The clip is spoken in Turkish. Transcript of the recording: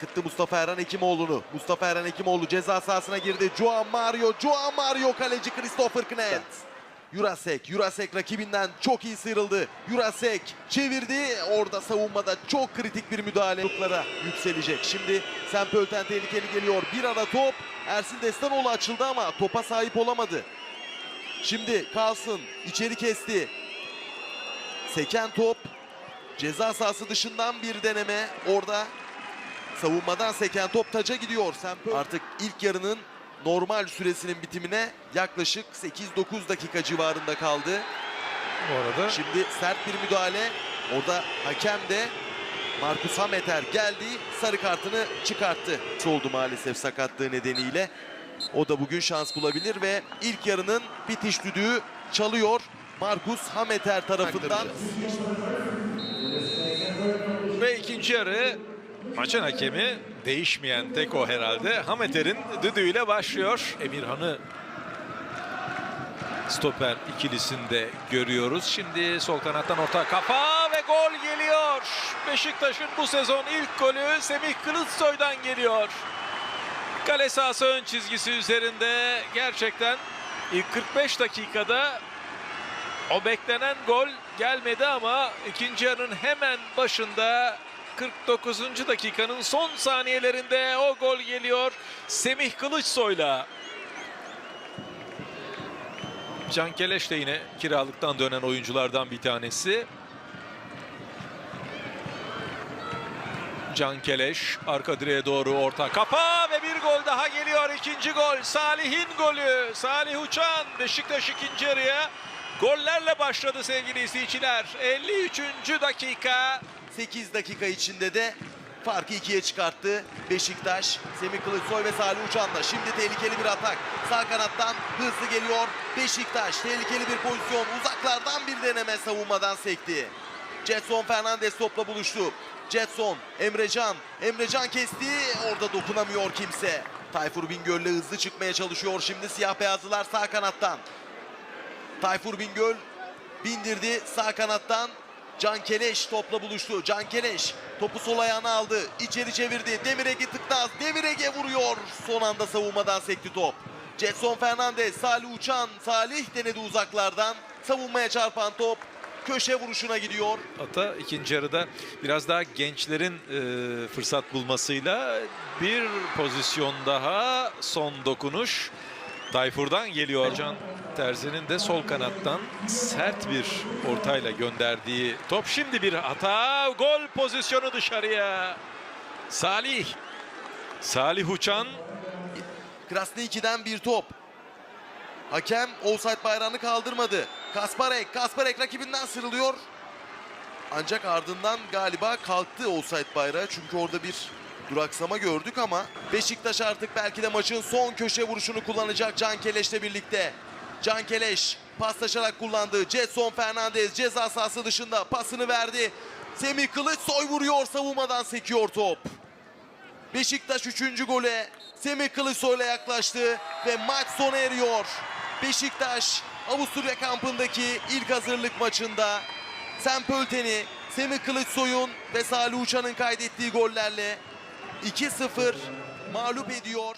Kıttı Mustafa Erhan Hekimoğlu'nu. Mustafa Erhan Hekimoğlu ceza sahasına girdi. Juan Mario, Juan Mario kaleci Christopher Knet. Jurasek, Jurasek rakibinden çok iyi sıyrıldı. Jurasek çevirdi. Orada savunmada çok kritik bir müdahale. Toplara yükselecek. Şimdi Sempölten tehlikeli geliyor. Bir ara top. Ersin Destanoğlu açıldı ama topa sahip olamadı. Şimdi Carlson içeri kesti. Seken top. Ceza sahası dışından bir deneme. Orada savunmadan seken top taca gidiyor. Sempö- Artık ilk yarının normal süresinin bitimine yaklaşık 8-9 dakika civarında kaldı. Bu arada Şimdi sert bir müdahale. Orada hakem de Markus Hameter geldi. Sarı kartını çıkarttı. Oldu maalesef sakatlığı nedeniyle. O da bugün şans bulabilir ve ilk yarının bitiş düdüğü çalıyor. Markus Hameter tarafından. ve ikinci yarı maçın hakemi değişmeyen tek o herhalde. Hameter'in düdüğüyle başlıyor. Emirhan'ı stoper ikilisinde görüyoruz. Şimdi sol kanattan orta kafa ve gol geliyor. Beşiktaş'ın bu sezon ilk golü Semih Kılıçsoy'dan geliyor. Kale sahası ön çizgisi üzerinde gerçekten ilk 45 dakikada o beklenen gol gelmedi ama ikinci yarının hemen başında 49. dakikanın son saniyelerinde o gol geliyor. Semih Kılıçsoy'la. Can Keleş de yine kiralıktan dönen oyunculardan bir tanesi. Can Keleş arka direğe doğru orta kapa ve bir gol daha geliyor. İkinci gol Salih'in golü. Salih Uçan Beşiktaş ikinci yarıya gollerle başladı sevgili izleyiciler. 53. dakika. 8 dakika içinde de farkı ikiye çıkarttı Beşiktaş. Semih Kılıçsoy ve Salih Uçan'la. Şimdi tehlikeli bir atak. Sağ kanattan hızlı geliyor Beşiktaş. Tehlikeli bir pozisyon. Uzaklardan bir deneme savunmadan sekti. Jetson Fernandez topla buluştu. Jetson, Emrecan. Emrecan kesti. Orada dokunamıyor kimse. Tayfur Bingöl'le hızlı çıkmaya çalışıyor. Şimdi siyah beyazlılar sağ kanattan. Tayfur Bingöl bindirdi sağ kanattan. Can Keleş topla buluştu. Can Keleş topu sol ayağına aldı. İçeri çevirdi. Demirege tıknaz. Demirege vuruyor. Son anda savunmadan sekti top. Jetson Fernandez, Salih Uçan. Salih denedi uzaklardan. Savunmaya çarpan top köşe vuruşuna gidiyor. Ata ikinci yarıda biraz daha gençlerin e, fırsat bulmasıyla bir pozisyon daha son dokunuş Tayfur'dan geliyor. Can Terzi'nin de sol kanattan sert bir ortayla gönderdiği top. Şimdi bir hata. Gol pozisyonu dışarıya. Salih. Salih Uçan Krasniki'den bir top. Hakem offside bayrağını kaldırmadı. Kasparek, Kasparek rakibinden sırılıyor. Ancak ardından galiba kalktı offside bayrağı. Çünkü orada bir duraksama gördük ama Beşiktaş artık belki de maçın son köşe vuruşunu kullanacak Can Keleş'le birlikte. Can Keleş paslaşarak kullandı. Jetson Fernandez ceza sahası dışında pasını verdi. Semih Kılıçsoy vuruyor savunmadan sekiyor top. Beşiktaş 3. gole Semih Kılıçsoy'la yaklaştı ve maç sona eriyor. Beşiktaş Avusturya kampındaki ilk hazırlık maçında Sempölten'i Semih Kılıçsoy'un ve Salih Uçan'ın kaydettiği gollerle 2-0 mağlup ediyor.